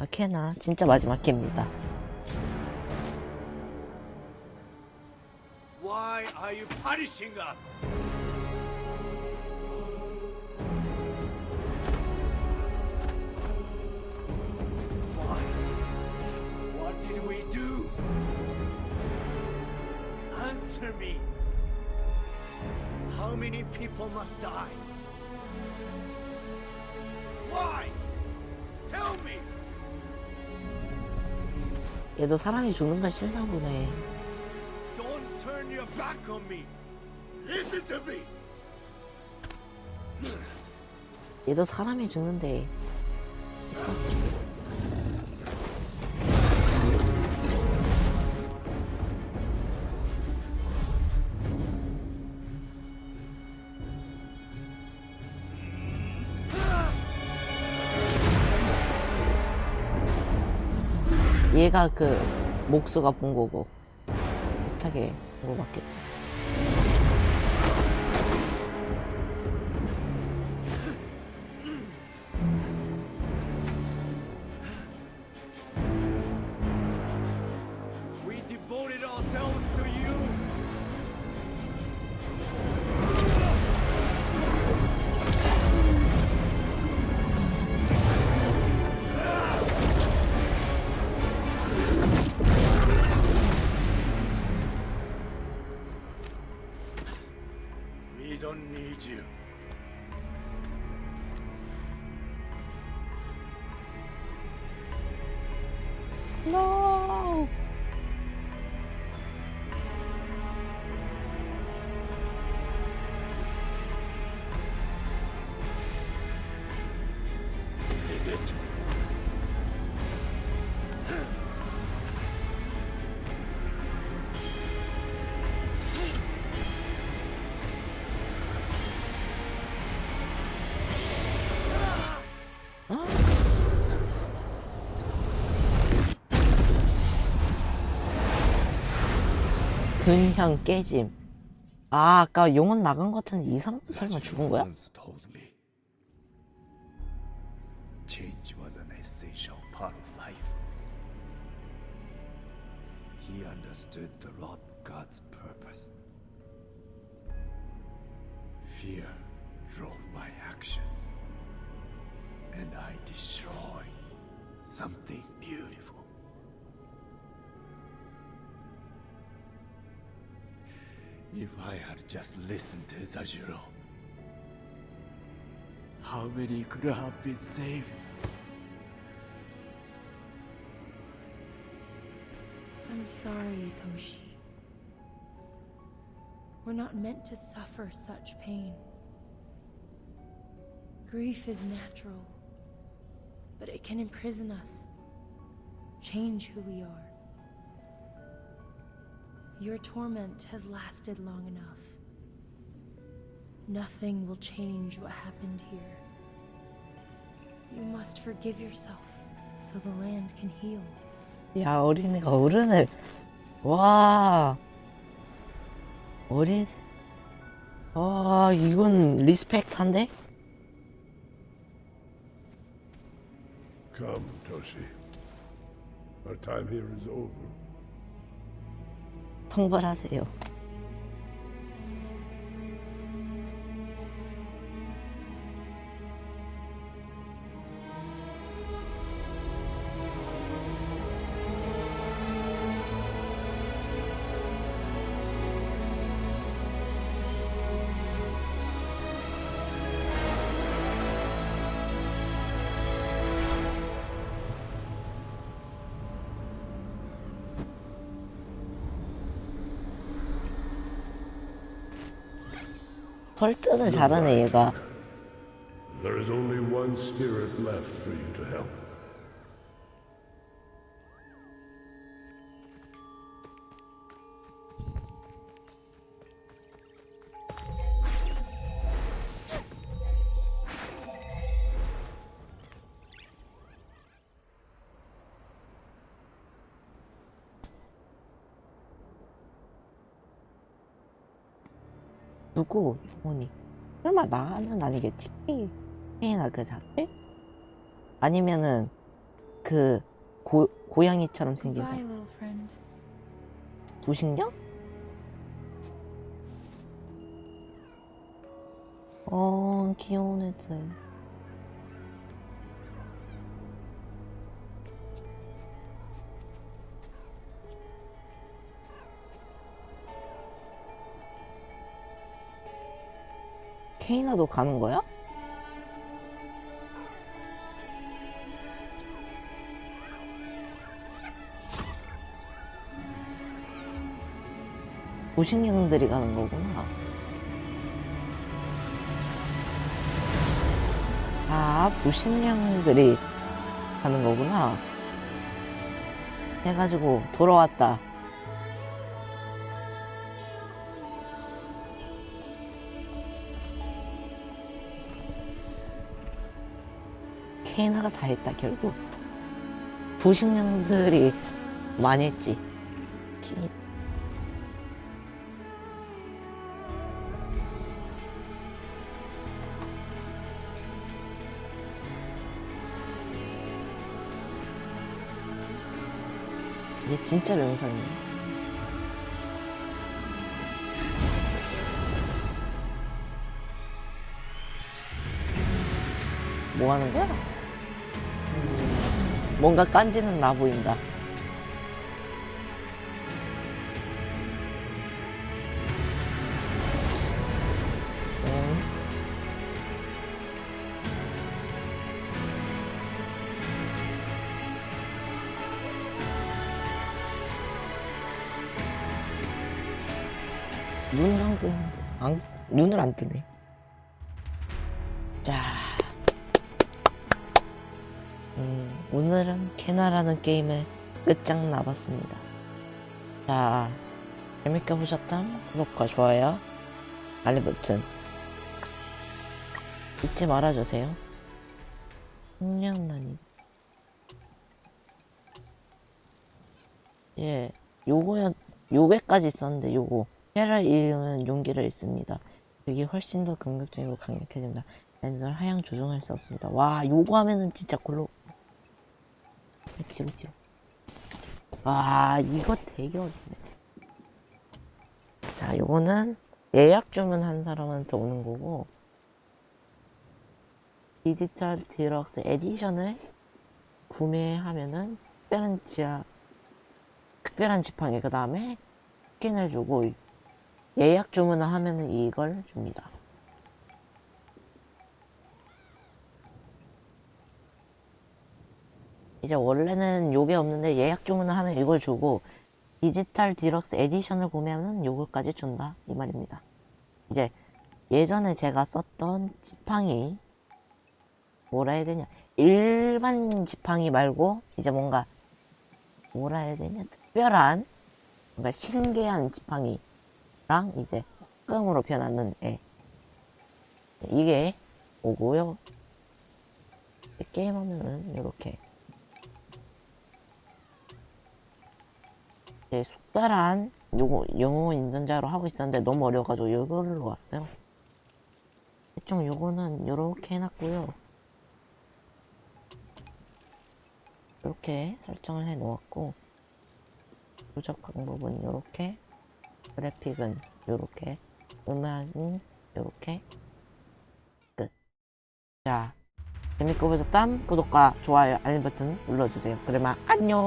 자, 캐나 진짜 마지막 캐입니다. Why are you punishing us? Why? What did we do? Answer me. How many people must die? Why? Tell me. 얘도 사람이 죽는 걸 싫나 보네. Don't turn your back on me. Listen to me. 얘도 사람이 죽는데. 얘가 그 목수가 본 거고 비슷하게 본거 같겠지. No. This is it. 근향 깨짐. 아, 아까 용은 나간 것 같은데 이 사람 설마 죽은 거야? change was an essential part of life. He understood the Lord God's purpose. Fear drove my actions, and I destroyed something beautiful. If I had just listened to Zajiro, how many could have been saved? I'm sorry, Toshi. We're not meant to suffer such pain. Grief is natural, but it can imprison us, change who we are. Your torment has lasted long enough. Nothing will change what happened here. You must forgive yourself so the land can heal. 야, 어린이가 어른을. 와. 어린. 아, 이건 리스펙트한데? Come, Toshi. Our time here is over. 성불하세요. 설득을 잘하네, 얘가. There is only one spirit left for you to help. 누구? 어머니. 설마 나는 아니겠지? 페이나 그 자체? 아니면은 그 고, 고양이처럼 생긴 거. friend. 부식령? 어, 귀여운 애들. 케이나 도 가는 거야? 무식령들이 가는 거구나. 아, 무식령들이 가는 거구나. 해가지고 돌아왔다. 케이나가 다 했다, 결국. 부식령들이 많이 했지. 케이- 이게 진짜 명상이네. 뭐 하는 거야? 음, 뭔가 깐지는 나 보인다. 음. 눈 감고 안, 눈을 안 뜨네. 자, 오늘은 캐나라는 게임을 끝장 나봤습니다. 자, 재밌게 보셨다면 구독과 좋아요, 알림 버튼 잊지 말아주세요. 흥량난이 예, 요거야, 요게까지 있었는데 요거 해를 잃으면 용기를 잃습니다. 여기 훨씬 더 긍정적이고 강력해집니다. 랜드를 하향 조정할 수 없습니다. 와, 요거 하면은 진짜 골로 뒤로 뒤로. 와, 이거 되게 어렵네. 자, 요거는 예약 주문한 사람한테 오는 거고 디지털 디럭스 에디션을 구매하면은 특별한 지하 특별한 지팡이 그 다음에 스킨을 주고 예약 주문을 하면은 이걸 줍니다. 이제 원래는 요게 없는데 예약 주문을 하면 이걸 주고 디지털 디럭스 에디션을 구매하면 요거까지 준다. 이 말입니다. 이제 예전에 제가 썼던 지팡이 뭐라 해야 되냐? 일반 지팡이 말고 이제 뭔가 뭐라 해야 되냐? 특별한 뭔가 신기한 지팡이랑 이제 흑음으로 변하는 애. 이게 오고요. 게임하면은 이렇게 이제 속달한 요거 영어 인전자로 하고 있었는데 너무 어려워가지고 이걸로 왔어요 대충 요거는 요렇게 해놨고요 이렇게 설정을 해 놓았고 조작 방법은 이렇게 그래픽은 이렇게 음악은 이렇게 끝. 자 재밌게 보셨다면 구독과 좋아요 알림 버튼 눌러주세요. 그러면 안녕.